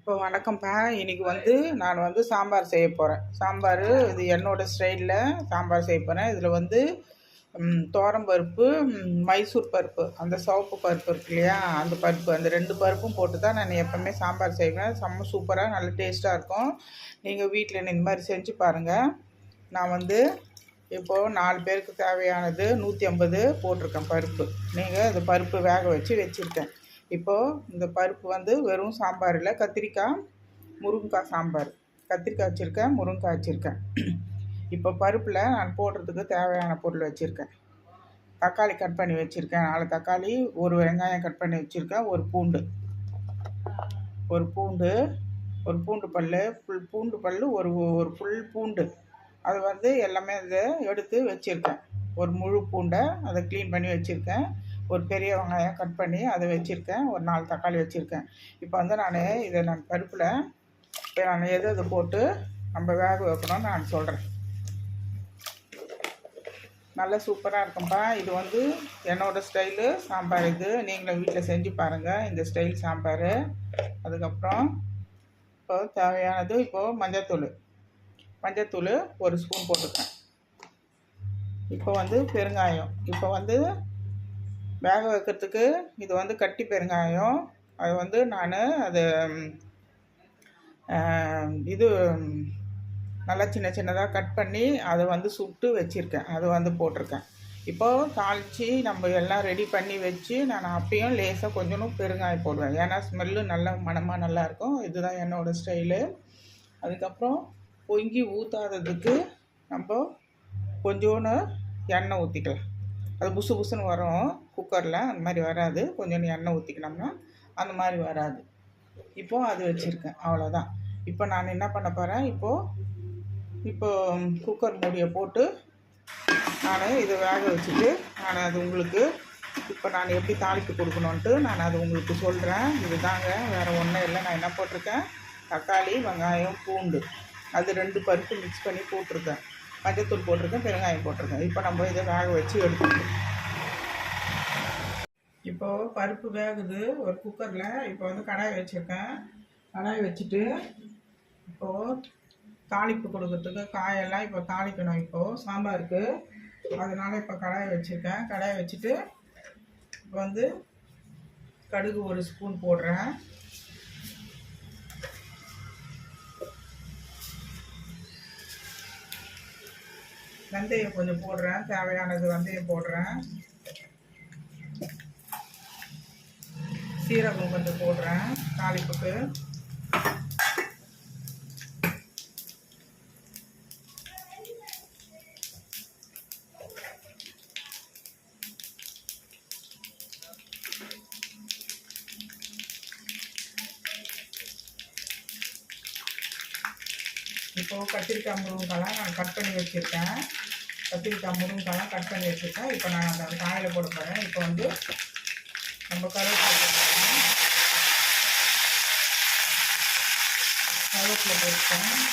இப்போ வணக்கம்ப்பா இன்னைக்கு வந்து நான் வந்து சாம்பார் செய்ய போகிறேன் சாம்பார் இது என்னோட ஸ்டைலில் சாம்பார் செய்ய போகிறேன் இதில் வந்து தோரம்பருப்பு மைசூர் பருப்பு அந்த சிவப்பு பருப்பு இருக்கு இல்லையா அந்த பருப்பு அந்த ரெண்டு பருப்பும் போட்டு தான் நான் எப்போவுமே சாம்பார் செய்வேன். செம்ம சூப்பராக நல்ல டேஸ்ட்டாக இருக்கும். நீங்கள் வீட்டில் இந்த மாதிரி செஞ்சு பாருங்கள் நான் வந்து இப்போது நாலு பேருக்கு தேவையானது நூற்றி ஐம்பது போட்டிருக்கேன் பருப்பு. நீங்கள் இந்த பருப்பு வேக வச்சு வச்சுருக்கேன். இப்போது இந்த பருப்பு வந்து வெறும் சாம்பாரில் கத்திரிக்காய் முருங்கைக்காய் சாம்பார். கத்திரிக்காய் வச்சுருக்கேன் முருங்கைக்காய் வச்சுருக்கேன். இப்போ பருப்பில் நான் போடுறதுக்கு தேவையான பொருள் வச்சுருக்கேன். தக்காளி கட் பண்ணி வச்சுருக்கேன். நாலு தக்காளி ஒரு வெங்காயம் கட் பண்ணி வச்சுருக்கேன் ஒரு பூண்டு. ஒரு பூண்டு ஒரு பூண்டு பல் ஃபுல் பூண்டு பல் ஒரு ஒரு ஃபுல் பூண்டு. அது வந்து எல்லாமே இதை எடுத்து வச்சுருக்கேன். ஒரு முழு பூண்டை அதை க்ளீன் பண்ணி வச்சுருக்கேன். ஒரு பெரிய வெங்காயம் கட் பண்ணி அதை வச்சுருக்கேன். ஒரு நாலு தக்காளி வச்சுருக்கேன். இப்போ வந்து நான் இதை நான் பருப்பில் இப்போ நான் எது எது போட்டு நம்ம வேக வைக்கணும்னு நான் சொல்கிறேன் நல்லா சூப்பராக இருக்கும்பா. இது வந்து என்னோடய ஸ்டைலு. சாம்பார் இது. நீங்களும் வீட்டில் செஞ்சு பாருங்கள் இந்த ஸ்டைல் சாம்பார். அதுக்கப்புறம் இப்போ தேவையானது இப்போது மஞ்சத்தூள். மஞ்சத்தூள் ஒரு ஸ்பூன் போட்டுருக்கேன் இப்போ வந்து பெருங்காயம். இப்போ வந்து வேக வைக்கிறதுக்கு இது வந்து கட்டி பெருங்காயம். அது வந்து நான் அது இது நல்லா சின்ன சின்னதாக கட் பண்ணி அதை வந்து சுட்டு வச்சுருக்கேன். அது வந்து போட்டிருக்கேன். இப்போது தாளித்து நம்ம எல்லாம் ரெடி பண்ணி வச்சு நான் அப்பயும் லேசாக கொஞ்சம் பெருங்காயம் போடுவேன். ஏன்னா ஸ்மெல்லு நல்ல மணமாக நல்லாயிருக்கும் இதுதான் என்னோடய ஸ்டைலு. அதுக்கப்புறம் பொங்கி ஊற்றாததுக்கு நம்ம கொஞ்சோன்னு எண்ணெய் ஊற்றிக்கலாம் அது புசு புசுன்னு வரும். குக்கரில் அந்த மாதிரி வராது. கொஞ்சோண்டு எண்ணெய் ஊற்றிக்கினோம்னா அந்த மாதிரி வராது. இப்போது அது வச்சுருக்கேன். அவ்வளோதான் இப்போ நான் என்ன பண்ண போகிறேன் இப்போது இப்போ குக்கர் மூடியை போட்டு நான் இதை வேக வச்சுட்டு நான் அது உங்களுக்கு இப்போ நான் எப்படி தாளிப்பு கொடுக்கணுன்ட்டு நான் அது உங்களுக்கு சொல்கிறேன் இதுதாங்க. வேறு ஒன்றும் இல்லை. நான் என்ன போட்டிருக்கேன்? தக்காளி வெங்காயம் பூண்டு. அது ரெண்டு பருப்பு மிக்ஸ் பண்ணி போட்டிருக்கேன். மஞ்சத்தூள் போட்டிருக்கேன். பெருங்காயம் போட்டிருக்கேன். இப்போ நம்ம இதை வேக வச்சு எடுத்துக்கணும். இப்போது பருப்பு வேகுது. ஒரு குக்கரில் இப்போ வந்து கடாய் வச்சுருக்கேன். கடாய் வச்சுட்டு இப்போது தாளிப்பு கொடுக்கறதுக்கு காயெல்லாம் இப்போ தாளிக்கணும் இப்போது சாம்பாருக்கு. அதனால் இப்போ கடாய் வச்சுருக்கேன். கடாய் வச்சுட்டு இப்போ வந்து கடுகு ஒரு ஸ்பூன் போடுறேன். வெந்தயம் கொஞ்சம் போடுறேன். தேவையானது வெந்தயம் போடுறேன். சீரகம் கொஞ்சம் போடுறேன் தாளிப்புக்கு. இப்போது கத்திரிக்காய் முருங்கைக்காலாம் நான் கட் பண்ணி வச்சுருக்கேன். கத்திரிக்காய் முருங்கைக்காலாம் கட் பண்ணி வச்சுருக்கேன். இப்போ நான் அந்த காயில் போட போகிறேன் இப்போ வந்து நம்ம கரு போட்டுருக்கேன் கருவேப்பிலை போட்டுருக்கேன்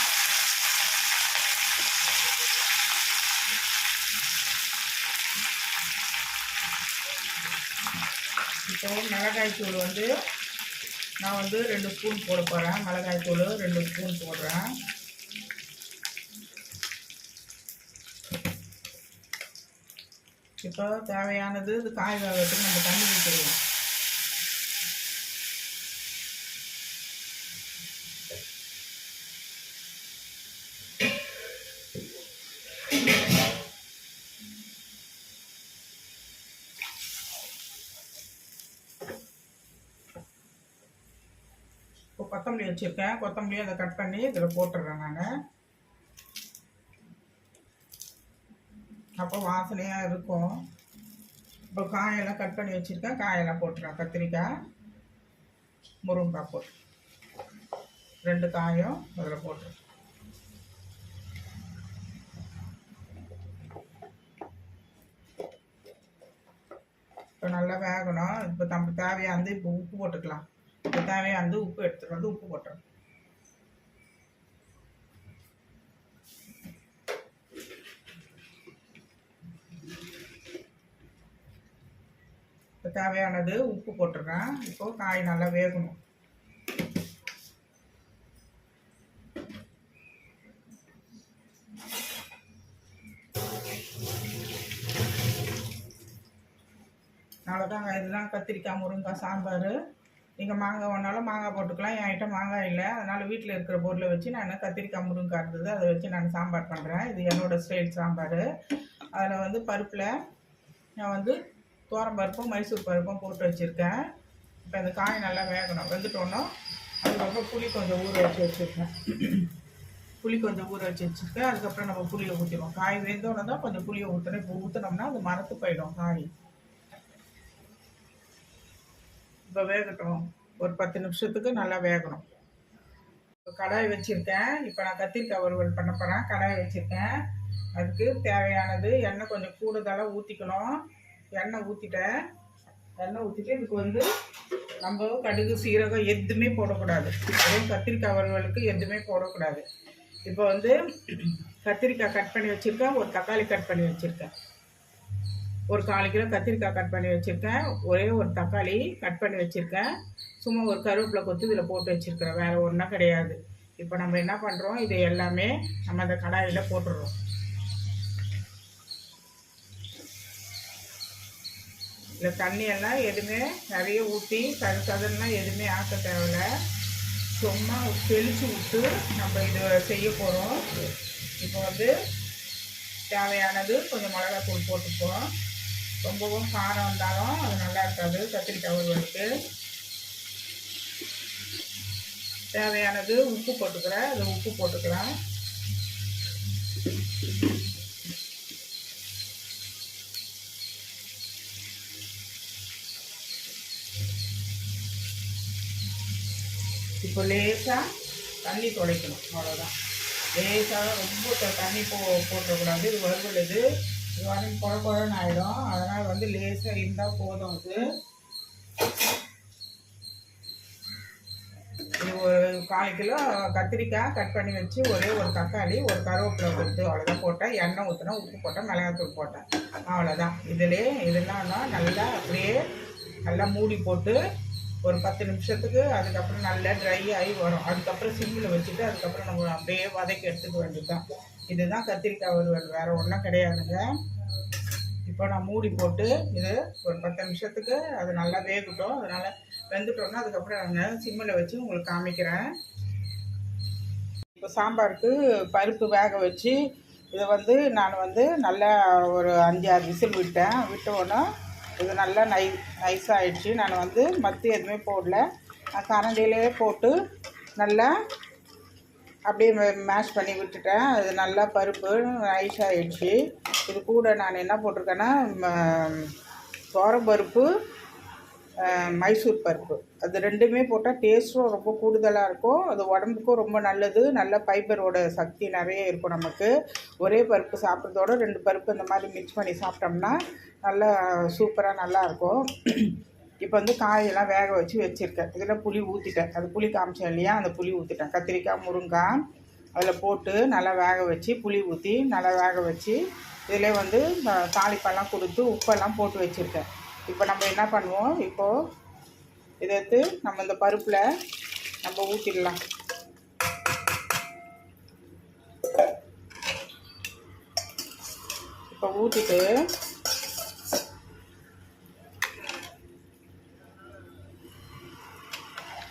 இப்போ மிளகாய் தூள் வந்து நான் வந்து ரெண்டு ஸ்பூன் போட போகிறேன் மிளகாய் தூள் ரெண்டு ஸ்பூன் போடுறேன். இப்போ தேவையானது இது காய் வேகத்துக்கு நம்ம தண்ணி ஊற்றிடுவோம் இப்போ கொத்தமல்லி வச்சுருக்கேன். கொத்தமல்லியை அதை கட் பண்ணி இதில் போட்டுடுறேன் நான். அப்போ வாசனையாக இருக்கும். இப்போ காயெல்லாம் கட் பண்ணி வச்சுருக்கேன். காயெல்லாம் போட்டுறேன். கத்திரிக்காய் முருங்கைக்காய் போட்டு. ரெண்டு காயும் அதில் போட்டுருக்கேன் இப்போ நல்லா வேகணும். இப்போ நம்ம வந்து இப்போ உப்பு போட்டுக்கலாம். நமக்கு தேவையான உப்பு எடுத்துகிட்டு வந்து உப்பு போட்டுறோம் தேவையானது உப்பு போட்டிருக்கேன். இப்போது காய் நல்லா வேகணும். அவ்வளோதாங்க இதுதான் கத்திரிக்காய் முருங்காய் சாம்பார். நீங்கள் மாங்காய் வேணாலும் மாங்காய் போட்டுக்கலாம். என்கிட்ட மாங்காய் இல்லை. அதனால் வீட்டில் இருக்கிற பொருளை வச்சு நான் கத்திரிக்காய் முருங்கைக்காய் இருந்தது அதை வச்சு நான் சாம்பார் பண்ணுறேன் இது என்னோடய ஸ்டைல் சாம்பார். அதில் வந்து பருப்பில் நான் வந்து தோரம் பருப்பும் மைசூர் பருப்பும் போட்டு வச்சுருக்கேன். இப்போ அந்த காய் நல்லா வேகணும். வெந்துட்டோன்னா அதுக்கப்புறம் புளி கொஞ்சம் ஊற வச்சு வச்சுருக்கேன். புளி கொஞ்சம் ஊற வச்சு வச்சுருக்கேன். அதுக்கப்புறம் நம்ம புளியை ஊற்றிடுவோம் காய் வெந்தோடனே தான் கொஞ்சம் புளியை ஊற்றணும் இப்போ ஊற்றினோம்னா அது மரத்து போயிடும் காய். இப்போ வேகட்டும். ஒரு பத்து நிமிஷத்துக்கு நல்லா வேகணும். இப்போ கடாய் வச்சுருக்கேன். இப்போ நான் கத்திரிக்காய் வறுவல் பண்ண போகிறேன் கடாய் வச்சுருக்கேன். அதுக்கு தேவையானது எண்ணெய் கொஞ்சம் கூடுதலாக ஊற்றிக்கணும் எண்ணெய் ஊற்றிட்டேன் எண்ணெய் ஊற்றிட்டு இதுக்கு வந்து நம்ம கடுகு சீரகம் எதுவுமே போடக்கூடாது. அதுவும் கத்திரிக்காய் வறுவலுக்கு எதுவுமே போடக்கூடாது. இப்போ வந்து கத்திரிக்காய் கட் பண்ணி வச்சுருக்கேன். ஒரு தக்காளி கட் பண்ணி வச்சுருக்கேன். ஒரு கால் கிலோ கத்திரிக்காய் கட் பண்ணி வச்சுருக்கேன். ஒரே ஒரு தக்காளி கட் பண்ணி வச்சுருக்கேன். சும்மா ஒரு கருவேப்பிலை கொத்து இதில் போட்டு வச்சுருக்கிறேன். வேறு ஒன்றும் கிடையாது. இப்போ நம்ம என்ன பண்ணுறோம் இது எல்லாமே நம்ம அந்த கடாயில் போட்டுடுறோம் இந்த தண்ணியெல்லாம் எதுவுமே நிறைய ஊற்றி கரு சதுன்னா எதுவுமே ஆக்க தேவையில்ல. சும்மா தெளித்து விட்டு நம்ம இது செய்ய போகிறோம் இப்போ வந்து தேவையானது கொஞ்சம் மிளகாத்தூள் போட்டுப்போம். ரொம்பவும் காரம் வந்தாலும் அது நல்லா இருக்காது. கத்திரிக்காய் ஒருவருக்கு தேவையானது உப்பு போட்டுக்கிறேன். அது உப்பு போட்டுக்கிறேன். இப்போ லேசாக தண்ணி துடைக்கணும் அவ்வளோதான் லேசாக ரொம்ப தண்ணி போ போட்டுறக்கூடாது. இது வறுவல் இது வந்து குழ குழன்னு ஆகிடும் அதனால் வந்து லேசாக இருந்தால் போதும் அது. இது ஒரு கால் கிலோ கத்திரிக்காய் கட் பண்ணி வச்சு ஒரே ஒரு தக்காளி ஒரு கருவேப்பிலை கொடுத்து அவ்வளோதான் போட்டேன். எண்ணெய் ஊற்றினா உப்பு போட்டேன் மிளகாத்தூள் போட்டேன். அவ்வளோதான் இதிலே இதெல்லாம் நல்லா அப்படியே நல்லா மூடி போட்டு ஒரு பத்து நிமிஷத்துக்கு அதுக்கப்புறம் நல்லா ட்ரை ஆகி வரும். அதுக்கப்புறம் சிம்மில் வச்சுட்டு அதுக்கப்புறம் நம்ம அப்படியே வதக்கி எடுத்துக்க வேண்டியது தான் இதுதான் கத்திரிக்காய் வறுவல். வேறு ஒன்றும் கிடையாதுங்க. இப்போ நான் மூடி போட்டு இது ஒரு பத்து நிமிஷத்துக்கு அது நல்லா வேகட்டும். அதனால் வெந்துட்டோன்னா அதுக்கப்புறம் நான் சிம்மில் வச்சு உங்களுக்கு காமிக்கிறேன். இப்போ சாம்பாருக்கு பருப்பு வேக வச்சு இதை வந்து நான் வந்து நல்லா ஒரு அஞ்சு ஆறு விசில் விட்டேன். விட்ட உடனே இது நல்லா நை நைஸாகிடுச்சு நான் வந்து மத்தி எதுவுமே போடல. நான் கரண்டியிலே போட்டு நல்லா அப்படியே மேஷ் பண்ணி விட்டுட்டேன். அது நல்லா பருப்பு நைஸ் ஆகிடுச்சு இது கூட நான் என்ன போட்டிருக்கேன்னா பருப்பு மைசூர் பருப்பு. அது ரெண்டுமே போட்டால் டேஸ்ட்டும் ரொம்ப கூடுதலாக இருக்கும். அது உடம்புக்கும் ரொம்ப நல்லது. நல்ல ஃபைபரோட சக்தி நிறைய இருக்கும் நமக்கு. ஒரே பருப்பு சாப்பிட்றதோட ரெண்டு பருப்பு இந்த மாதிரி மிக்ஸ் பண்ணி சாப்பிட்டோம்னா நல்லா சூப்பராக நல்லாயிருக்கும் இப்போ வந்து காயெல்லாம் வேக வச்சு வச்சுருக்கேன். இதில் புளி ஊற்றிட்டேன் அது புளி காமிச்சேன் இல்லையா? அந்த புளி ஊற்றிட்டேன் கத்திரிக்காய் முருங்காய் அதில் போட்டு நல்லா வேக வச்சு புளி ஊற்றி நல்லா வேக வச்சு இதில் வந்து தாளிப்பெல்லாம் கொடுத்து உப்பெல்லாம் போட்டு வச்சுருக்கேன். இப்போ நம்ம என்ன பண்ணுவோம்? இப்போது இதை எடுத்து நம்ம இந்த பருப்பில் நம்ம ஊற்றிடலாம் இப்போ ஊற்றிட்டு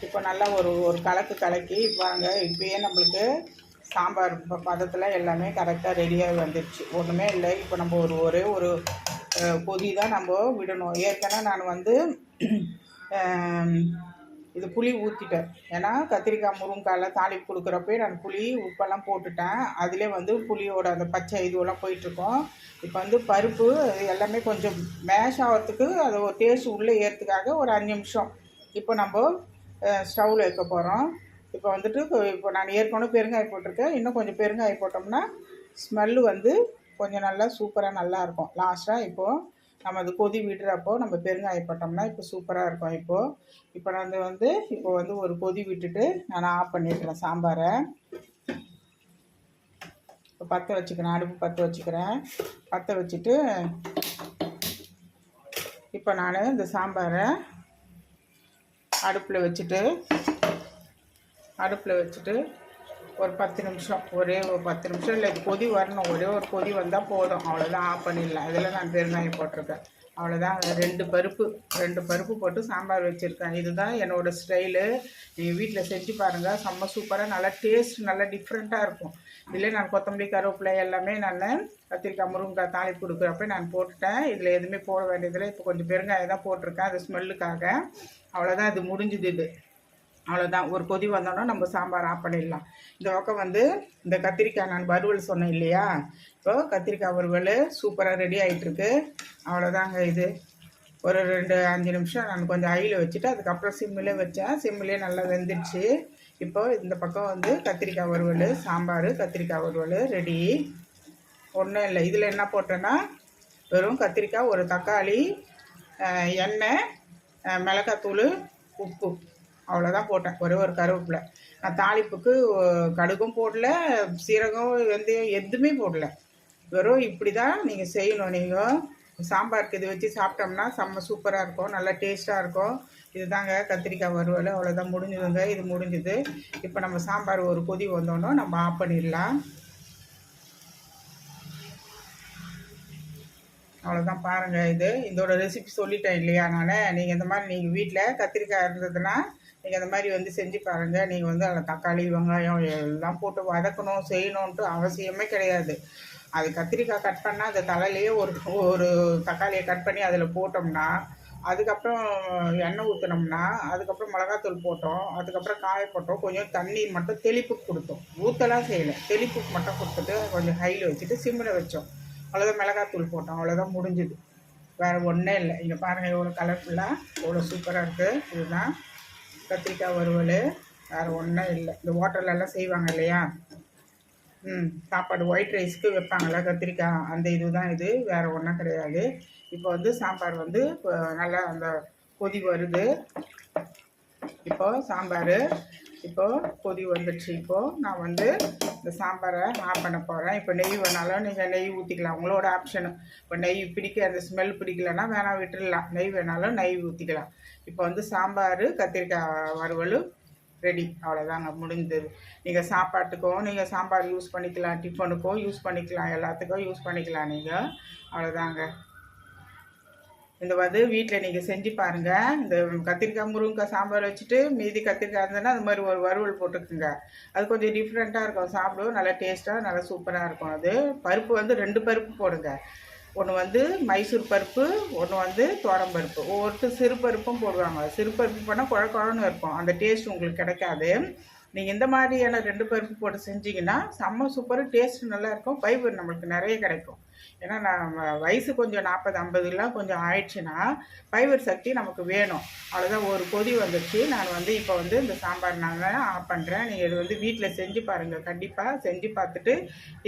இப்போ நல்லா ஒரு ஒரு கலக்கு கலக்கி பாருங்க இப்போயே நம்மளுக்கு சாம்பார் பதத்தில் எல்லாமே கரெக்டாக ரெடியாக வந்துடுச்சு ஒன்றுமே இல்லை. இப்போ நம்ம ஒரு ஒரே ஒரு கொதி தான் நம்ம விடணும். ஏற்கனவே நான் வந்து இது புளி ஊற்றிட்டேன் ஏன்னா கத்திரிக்காய் முருங்காயில் தாளிப்பு கொடுக்குறப்பே நான் புளி உப்பெல்லாம் போட்டுட்டேன். அதிலே வந்து புளியோட அந்த பச்சை இதுவெல்லாம் போயிட்டுருக்கோம். இப்போ வந்து பருப்பு எல்லாமே கொஞ்சம் மேஷ் ஆகிறதுக்கு அது ஒரு டேஸ்ட் உள்ளே ஏறத்துக்காக ஒரு அஞ்சு நிமிஷம். இப்போ நம்ம ஸ்டவ்வில் வைக்க போகிறோம் இப்போ வந்துட்டு இப்போ நான் ஏற்கனவே பெருங்காயம் போட்டிருக்கேன். இன்னும் கொஞ்சம் பெருங்காயம் போட்டோம்னா ஸ்மெல்லு வந்து கொஞ்சம் நல்லா சூப்பராக நல்லா இருக்கும். லாஸ்ட்டாக இப்போது நம்ம அது கொதி விடுறப்போ நம்ம பெருங்காயம் போட்டோம்னா இப்போ சூப்பராக இருக்கும். இப்போது இப்போ நான் வந்து இப்போ வந்து ஒரு கொதி விட்டுட்டு நான் ஆஃப் பண்ணிடுறேன் சாம்பாரை. இப்போ பற்ற வச்சுக்கிறேன். அடுப்பு பற்ற வச்சுக்கிறேன். பற்ற வச்சுட்டு இப்போ நான் இந்த சாம்பாரை அடுப்பில் வச்சுட்டு அடுப்பில் வச்சுட்டு ஒரு பத்து நிமிஷம் ஒரே ஒரு பத்து நிமிஷம். இல்லை இது கொதி வரணும். ஒரே ஒரு கொதி வந்தால் போதும். அவ்வளோதான் ஆஃப் பண்ணிடலாம். இதில் நான் பெருங்காயம் போட்டிருக்கேன். அவ்வளோதான் ரெண்டு பருப்பு ரெண்டு பருப்பு போட்டு சாம்பார் வச்சுருக்கேன். இதுதான் என்னோடய ஸ்டைலு. நீங்கள் வீட்டில் செஞ்சு பாருங்கள் செம்ம சூப்பராக நல்லா டேஸ்ட் நல்லா டிஃப்ரெண்ட்டாக இருக்கும். இதில் நான் கொத்தமல்லி கருவேப்பிலை எல்லாமே நான் கத்திரிக்காய் முருங்கைக்காய் தாளி கொடுக்குறப்ப நான் போட்டுட்டேன். இதில் எதுவுமே போட வேண்டியதில்லை. இப்போ கொஞ்சம் பெருங்காயம் தான் போட்டிருக்கேன். அது ஸ்மெல்லுக்காக அவ்வளோதான் இது முடிஞ்சுது இது. அவ்வளோதான் ஒரு கொதி வந்தோன்னா நம்ம சாம்பார் ஆஃப் பண்ணிடலாம் இந்த பக்கம் வந்து இந்த கத்திரிக்காய் நான் வறுவல் சொன்னேன் இல்லையா? இப்போ கத்திரிக்காய் வறுவல் சூப்பராக ரெடி ஆகிட்டுருக்கு அவ்வளோதாங்க இது. ஒரு ரெண்டு அஞ்சு நிமிஷம் நான் கொஞ்சம் ஐயில் வச்சுட்டு அதுக்கப்புறம் சிம்மிலே வச்சேன். சிம்மிலே நல்லா வெந்துடுச்சு. இப்போ இந்த பக்கம் வந்து கத்திரிக்காய் வறுவல் சாம்பார் கத்திரிக்காய் வறுவல் ரெடி ஒன்றும் இல்லை. இதில் என்ன போட்டேன்னா வெறும் கத்திரிக்காய் ஒரு தக்காளி எண்ணெய் மிளகாத்தூள் உப்பு. அவ்வளோதான் போட்டேன். ஒரே ஒரு கருவேப்பிலை. நான் தாளிப்புக்கு கடுகும் போடல சீரகம் வெந்தயம் எதுவுமே போடல. வெறும் இப்படி தான் நீங்கள் செய்யணும். நீங்கள் சாம்பாருக்கு இது வச்சு சாப்பிட்டோம்னா செம்ம சூப்பராக இருக்கும். நல்லா டேஸ்ட்டாக இருக்கும். இதுதாங்க கத்திரிக்காய் வறுவல். அவ்வளோதான் முடிஞ்சதுங்க. இது முடிஞ்சது. இப்போ நம்ம சாம்பார் ஒரு கொதி வந்தோன்னே நம்ம ஆஃப் பண்ணிடலாம். அவ்வளோதான் பாருங்கள் இது. இதோட ரெசிபி சொல்லிட்டேன் இல்லையா? நான். நீங்கள் இந்த மாதிரி நீங்கள் வீட்டில் கத்திரிக்காய் இருந்ததுன்னா நீங்கள் அந்த மாதிரி வந்து செஞ்சு பாருங்கள் நீங்கள் வந்து அதில் தக்காளி வெங்காயம் எல்லாம் போட்டு வதக்கணும் செய்யணுன்ட்டு அவசியமே கிடையாது. அது கத்திரிக்காய் கட் பண்ணால் அந்த தலையிலேயே ஒரு ஒரு தக்காளியை கட் பண்ணி அதில் போட்டோம்னா அதுக்கப்புறம் எண்ணெய் ஊற்றினோம்னா அதுக்கப்புறம் மிளகாத்தூள் போட்டோம் அதுக்கப்புறம் காய போட்டோம் கொஞ்சம் தண்ணி மட்டும் தெளிப்புக்கு கொடுத்தோம். ஊற்றலாம் செய்யலை. தெளிப்புக்கு மட்டும் கொடுத்துட்டு கொஞ்சம் ஹையில் வச்சுட்டு சிம்மில் வச்சோம். அவ்வளோதான் மிளகாத்தூள் போட்டோம். அவ்வளோதான் முடிஞ்சுது. வேறு ஒன்றே இல்லை. இங்கே பாருங்கள் எவ்வளோ கலர்ஃபுல்லாக எவ்வளோ சூப்பராக இருக்குது இதுதான் கத்திரிக்காய் வறுவல் வேறு ஒன்றும் இல்லை. இந்த ஹோட்டல்லலாம் செய்வாங்க இல்லையா? ம் சாப்பாடு ஒயிட் ரைஸ்க்கு வைப்பாங்கள்ல கத்திரிக்காய். அந்த இது தான் இது வேறு ஒன்றும் கிடையாது. இப்போ வந்து சாம்பார் வந்து நல்லா அந்த கொதி வருது. இப்போ சாம்பார் இப்போது கொதி வந்துடுச்சு இப்போது நான் வந்து இந்த சாம்பாரை ஆஃப் பண்ண போகிறேன் இப்போ நெய் வேணாலும் நீங்கள் நெய் ஊற்றிக்கலாம் உங்களோட ஆப்ஷனு இப்போ நெய் பிடிக்க அந்த ஸ்மெல் பிடிக்கலன்னா வேணாம் விட்டுடலாம் நெய் வேணாலும் நெய் ஊற்றிக்கலாம் இப்போ வந்து சாம்பார் கத்திரிக்காய் வறுவல் ரெடி அவ்வளோதாங்க முடிந்தது நீங்கள் சாப்பாட்டுக்கும் நீங்கள் சாம்பார் யூஸ் பண்ணிக்கலாம். டிஃபனுக்கும் யூஸ் பண்ணிக்கலாம். எல்லாத்துக்கும் யூஸ் பண்ணிக்கலாம் நீங்கள் அவ்வளோதாங்க இந்த வந்து வீட்டில் நீங்கள் செஞ்சு பாருங்கள் இந்த கத்திரிக்காய் முருங்கைக்காய் சாம்பார் வச்சுட்டு மீதி கத்திரிக்காய் இருந்ததுன்னா அது மாதிரி ஒரு வறுவல் போட்டுக்குங்க. அது கொஞ்சம் டிஃப்ரெண்ட்டாக இருக்கும். சாப்பிடும் நல்லா டேஸ்ட்டாக நல்லா சூப்பராக இருக்கும் அது. பருப்பு வந்து ரெண்டு பருப்பு போடுங்க. ஒன்று வந்து மைசூர் பருப்பு ஒன்று வந்து துவரம் பருப்பு. ஒவ்வொருத்தர் சிறு பருப்பும் போடுவாங்க. சிறு பருப்பு பண்ணால் குழ குழன்னு இருக்கும். அந்த டேஸ்ட் உங்களுக்கு கிடைக்காது. நீங்கள் இந்த மாதிரியான ரெண்டு பருப்பு போட்டு செஞ்சிங்கன்னா செம்ம சூப்பர் டேஸ்ட் நல்லாயிருக்கும் ஃபைபர் நம்மளுக்கு நிறைய கிடைக்கும். ஏன்னா நான் வயசு கொஞ்சம் நாற்பது ஐம்பதுலாம் கொஞ்சம் ஆயிடுச்சுன்னா ஃபைபர் சக்தி நமக்கு வேணும். அவ்வளோதான் ஒரு கொதி வந்துடுச்சு நான் வந்து இப்போ வந்து இந்த சாம்பார் நான் ஆஃப் பண்ணுறேன் நீங்கள் இது வந்து வீட்டில் செஞ்சு பாருங்கள் கண்டிப்பாக செஞ்சு பார்த்துட்டு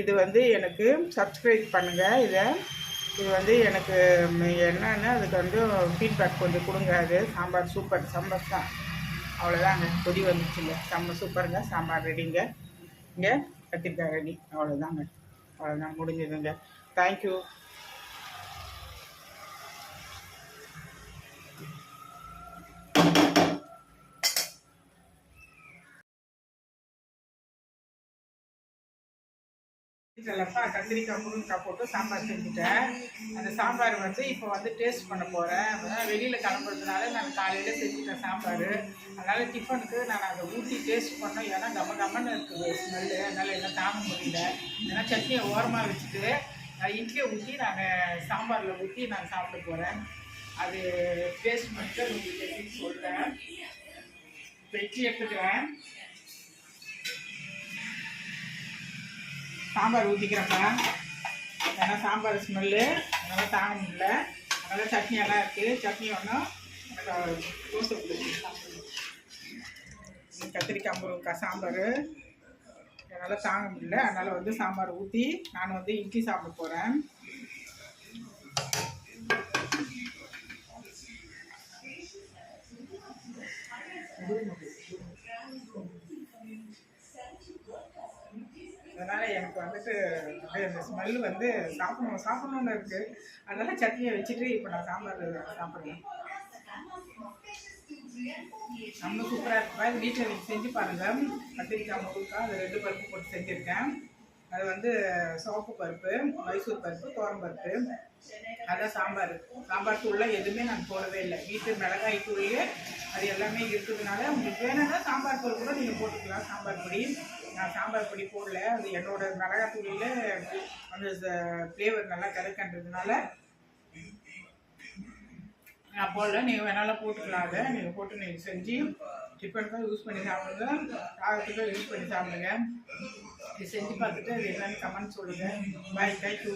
இது வந்து எனக்கு சப்ஸ்கிரைப் பண்ணுங்கள் இதை இது வந்து எனக்கு என்னன்னு அதுக்கு வந்து ஃபீட்பேக் கொஞ்சம் கொடுங்க. அது சாம்பார் சூப்பர் சாம்பார் தான் அவ்வளோதாங்க கொதி வந்துச்சுங்க செம்ம சூப்பருங்க சாம்பார் ரெடிங்க இங்கே கத்திரிக்காய் ரெடி அவ்வளோதாங்க அவ்வளோதான் முடிஞ்சதுங்க. தேங்க்யூ இல்லைப்பா கத்திரிக்காய் முருங்கைக்காய் போட்டு சாம்பார் செஞ்சுட்டேன். அந்த சாம்பார் வந்து இப்போ வந்து டேஸ்ட் பண்ண போகிறேன் வெளியில் கிளம்புறதுனால நான் காலையில் செஞ்சுட்டேன் சாம்பார். அதனால் டிஃபனுக்கு நான் அதை ஊற்றி டேஸ்ட் பண்ணோம் ஏன்னா கம கமன்னு இருக்குது ஸ்மெல்லு அதனால் என்ன தாங்க முடியல. ஏன்னா சட்னியை ஓரமாக வச்சுட்டு இட்லியை ஊற்றி நாங்கள் சாம்பாரில் ஊற்றி நான் சாப்பிட போகிறேன் அது டேஸ்ட் பண்ணிட்டு உங்களுக்கு எப்படின்னு சொல்கிறேன் இப்போ எடுத்துக்கிறேன். சாம்பார் ஊற்றிக்கிறப்பா ஏன்னா சாம்பார் ஸ்மெல்லு அதனால் தாங்க முடியல. அதனால் சட்னி எல்லாம் இருக்குது சட்னி ஒன்றும் தோசை கத்திரிக்காய் முருங்கக்காய் சாம்பார். என்னால் தாங்க முடியல. அதனால் வந்து சாம்பார் ஊற்றி நான் வந்து இட்லி சாப்பிட போகிறேன் அதனால் எனக்கு வந்துட்டு அப்படியே அந்த ஸ்மெல் வந்து சாப்பிடணும் சாப்பிட்ணுன்னு இருக்குது அதனால் சட்னியை வச்சுட்டு இப்போ நான் சாம்பார் சாப்பிட்றேன். நம்ம சூப்பராக இருக்குப்பா. வீட்டில் நீங்கள் செஞ்சு பாருங்கள் கத்திரிக்காய் முழுக்கா அது ரெண்டு பருப்பு போட்டு செஞ்சுருக்கேன். அது வந்து சோப்பு பருப்பு மைசூர் பருப்பு துவரம் பருப்பு அதான் சாம்பார். சாம்பார் தூள்ல எதுவுமே நான் போடவே இல்லை. வீட்டு மிளகாய் தூள்லேயே அது எல்லாமே இருக்கிறதுனால உங்களுக்கு வேணும்னா சாம்பார் தூள் கூட நீங்கள் போட்டுக்கலாம். சாம்பார் பொடி. நான் சாம்பார் பொடி போடல. அது என்னோட மிளகாய் தூளியில் அந்த ஃப்ளேவர் நல்லா கிடைக்கின்றதுனால நான் போடல. நீங்கள் வேணாலும் போட்டுக்கலாம் அதை நீங்கள் போட்டு நீங்கள் செஞ்சு டிஃபனுக்காக யூஸ் பண்ணி சாப்பிடுங்க. சாதத்துக்கும் யூஸ் பண்ணி சாப்பிடுங்க. இது செஞ்சு பார்த்துட்டு அது என்னன்னு கமெண்ட் சொல்லுங்கள் பாய் தேங்க்யூ